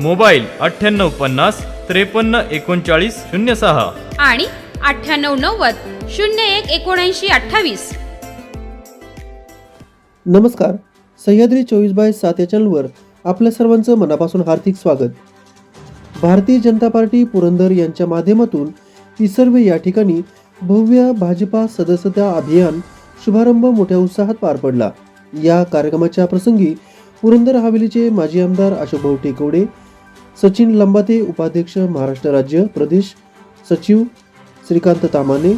Mobile अठ्ठ्याण्णव पन्नास त्रेपन्न एकोणचाळीस शून्य सहा. आणि अठ्ठ्याण्णव नव्वद शून्य एक एकोणऐंशी अठ्ठावीस. नमस्कार. सह्याद्री चोवीस बाय सात या चॅनलवर आपल्या सर्वांचं मनापासून हार्दिक स्वागत. भारतीय जनता पार्टी पुरंदर यांच्या माध्यमातून इसर्वे या ठिकाणी भव्य भाजपा सदस्यता अभियान शुभारंभ मोठ्या उत्साहात पार पडला. या कार्यक्रमाच्या प्रसंगी पुरंदर हवेलीचे माजी आमदार अशोकभाऊ टेकवडे सचिन लंबाते उपाध्यक्ष महाराष्ट्र राज्य प्रदेश सचिव श्रीकांत तामाने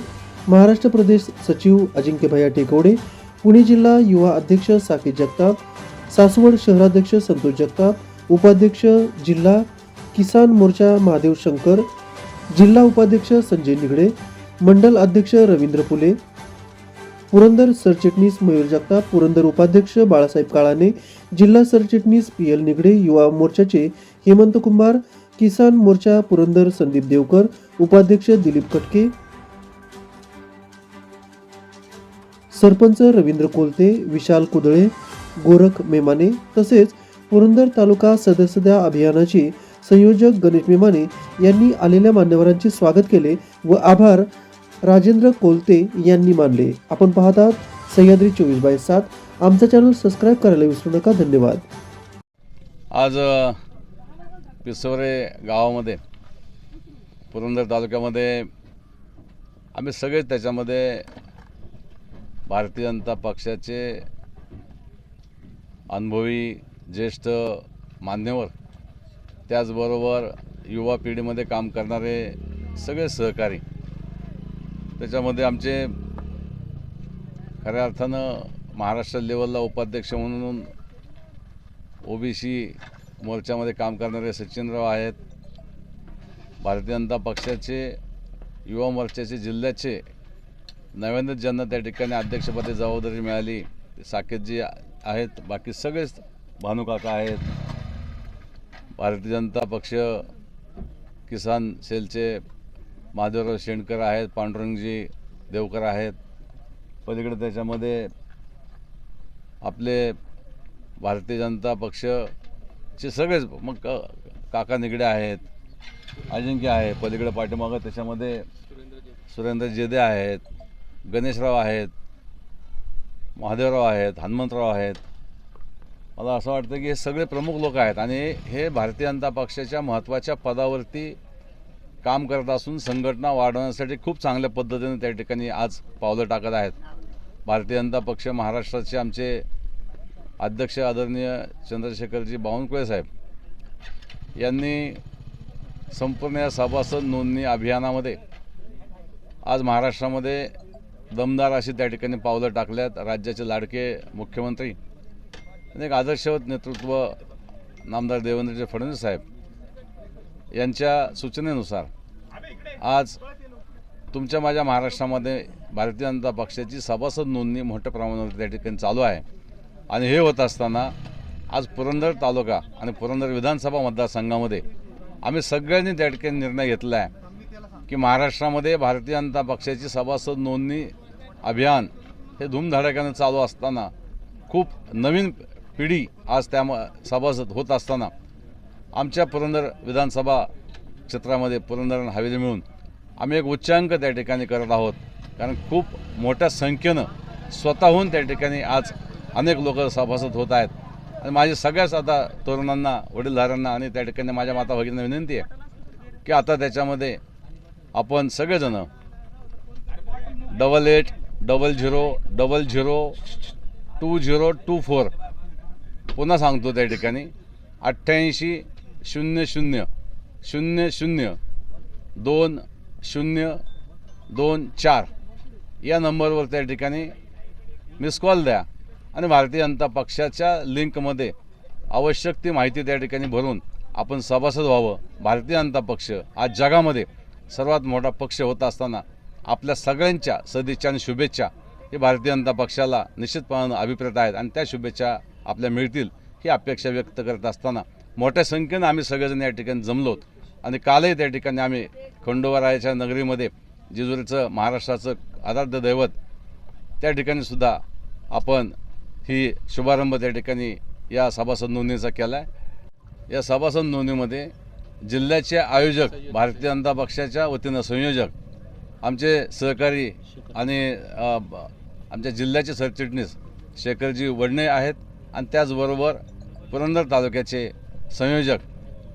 महाराष्ट्र प्रदेश सचिव अजिंक्यभैया टेकवडे पुणे जिल्हा युवा अध्यक्ष साकी जगताप सासवड शहराध्यक्ष संतोष जगताप उपाध्यक्ष जिल्हा किसान मोर्चा महादेव शंकर जिल्हा उपाध्यक्ष संजय निगडे मंडल अध्यक्ष रवींद्र फुले पुरंदर सरचिटणीस मयूर जगताप पुरंदर उपाध्यक्ष बाळासाहेब काळाने जिल्हा सरचिटणीस पी एल निगडे युवा मोर्चाचे हेमंत कुंभार किसान मोर्चा पुरंदर संदीप देवकर उपाध्यक्ष दिलीप कटके सरपंच रवींद्र कोलते विशाल कुदळे गोरख मेमाने तसेच पुरंदर तालुका सदस्यता अभियानाचे संयोजक गणेश मेमाने यांनी आलेल्या मान्यवरांचे स्वागत केले व आभार राजेंद्र कोलते यांनी मानले. आपण पाहतात सह्याद्री चोवीस बाय सात. आमचा चॅनल सबस्क्राईब करायला विसरू नका. धन्यवाद. आज पिसोरे पिसवरे गावामध्ये पुरंदर तालुक्यामध्ये आम्ही सगळेच त्याच्यामध्ये भारतीय जनता पक्षाचे अनुभवी ज्येष्ठ मान्यवर त्याचबरोबर युवा पिढीमध्ये काम करणारे सगळे सहकारी. त्याच्यामध्ये आमचे खऱ्या अर्थानं महाराष्ट्र लेवलला उपाध्यक्ष म्हणून ओबीसी मोर्चामध्ये काम करणारे सचिनराव आहेत. भारतीय जनता पक्षाचे युवा मोर्चाचे जिल्ह्याचे नव्यानंच ज्यांना त्या ठिकाणी अध्यक्षपदी जबाबदारी मिळाली साकेतजी आहेत. बाकी सगळेच भानुकाका आहेत. भारतीय जनता पक्ष किसान सेलचे माधवराव शेणकर आहेत पांडुरंगजी देवकर आहेत. पलीकडे त्याच्यामध्ये आपले भारतीय जनता पक्ष मागचे सगळेच मग का काका निगडे आहेत अजिंक्य आहे पलीकडे पाठीमागं त्याच्यामध्ये सुरेंद्र जेदे आहेत गणेशराव आहेत महादेवराव आहेत हनुमंतराव आहेत. मला असं वाटतं की हे सगळे प्रमुख लोक आहेत आणि हे भारतीय जनता पक्षाच्या महत्त्वाच्या पदावरती काम करत असून संघटना वाढवण्यासाठी खूप चांगल्या पद्धतीने त्या ठिकाणी आज पावलं टाकत आहेत. भारतीय जनता पक्ष महाराष्ट्राचे आमचे अध्यक्ष आदरणीय चंद्रशेखरजी बावनकुळे साहेब यांनी संपूर्ण या सभासद नोंदणी अभियानामध्ये आज महाराष्ट्रामध्ये दमदार अशी त्या ठिकाणी पावलं टाकल्यात. राज्याचे लाडके मुख्यमंत्री आणि एक आदर्शवत नेतृत्व नामदार देवेंद्रजी फडणवीस साहेब यांच्या सूचनेनुसार आज तुमच्या माझ्या महाराष्ट्रामध्ये भारतीय जनता पक्षाची सभासद नोंदणी मोठ्या प्रमाणावर त्या ठिकाणी चालू आहे. आणि हे होत असताना आज पुरंदर तालुका आणि पुरंदर विधानसभा मतदारसंघामध्ये आम्ही सगळ्यांनी त्या ठिकाणी निर्णय घेतला आहे की महाराष्ट्रामध्ये भारतीय जनता पक्षाची सभासद नोंदणी अभियान हे धूमधडाक्यानं चालू असताना खूप नवीन पिढी आज त्या सभासद होत असताना आमच्या पुरंदर विधानसभा क्षेत्रामध्ये पुरंदर हवेली मिळून आम्ही एक उच्चांक त्या ठिकाणी करत आहोत. कारण खूप मोठ्या संख्येनं स्वतःहून त्या ठिकाणी आज अनेक लोक सभासद होत आहेत. आणि माझी सगळ्याच आता तरुणांना वडीलधाऱ्यांना आणि त्या ठिकाणी माझ्या माता भगिनींना विनंती आहे की आता त्याच्यामध्ये आपण सगळेजणं double eight double zero double zero two zero two four पुन्हा सांगतो त्या ठिकाणी. अठ्ठ्याऐंशी शून्य शून्य शून्य शून्य दोन शून्य दोन चार या नंबरवर त्या ठिकाणी मिस कॉल द्या. आणि भारतीय जनता पक्षाच्या लिंकमध्ये आवश्यक ती माहिती त्या ठिकाणी भरून आपण सभासद व्हावं. भारतीय जनता पक्ष आज जगामध्ये सर्वात मोठा पक्ष होत असताना आपल्या सगळ्यांच्या सदिच्छा आणि शुभेच्छा हे भारतीय जनता पक्षाला निश्चितपणानं अभिप्रेत आहेत आणि त्या शुभेच्छा आपल्या मिळतील ही अपेक्षा व्यक्त करत असताना मोठ्या संख्येनं आम्ही सगळेजण या ठिकाणी जमलोत आणि कालही त्या ठिकाणी आम्ही खंडोबारायाच्या नगरीमध्ये जेजुरीचं महाराष्ट्राचं आराध्य दैवत त्या ठिकाणी सुद्धा आपण ही शुभारंभ त्या ठिकाणी या सभासद नोंदणीचा केला आहे या सभासद नोंदणीमध्ये जिल्ह्याचे आयोजक भारतीय जनता पक्षाच्या वतीनं संयोजक आमचे सहकारी आणि आमच्या जिल्ह्याचे सरचिटणीस शेखरजी वडणे आहेत आणि त्याचबरोबर पुरंदर तालुक्याचे संयोजक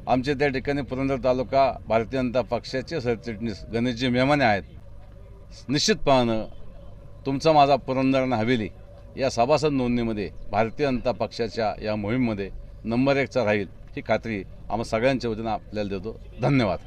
आमचे त्या ठिकाणी पुरंदर तालुका भारतीय जनता पक्षाचे सरचिटणीस गणेशजी मेमाने आहेत. निश्चितपणानं तुमचा माझा पुरंदर आणि हवेली. या सभासद नोंदणीमध्ये भारतीय जनता पक्षाच्या या मोहीममध्ये नंबर एकचा राहील ही खात्री आम्हा सगळ्यांच्या वतीनं आपल्याला देतो. धन्यवाद.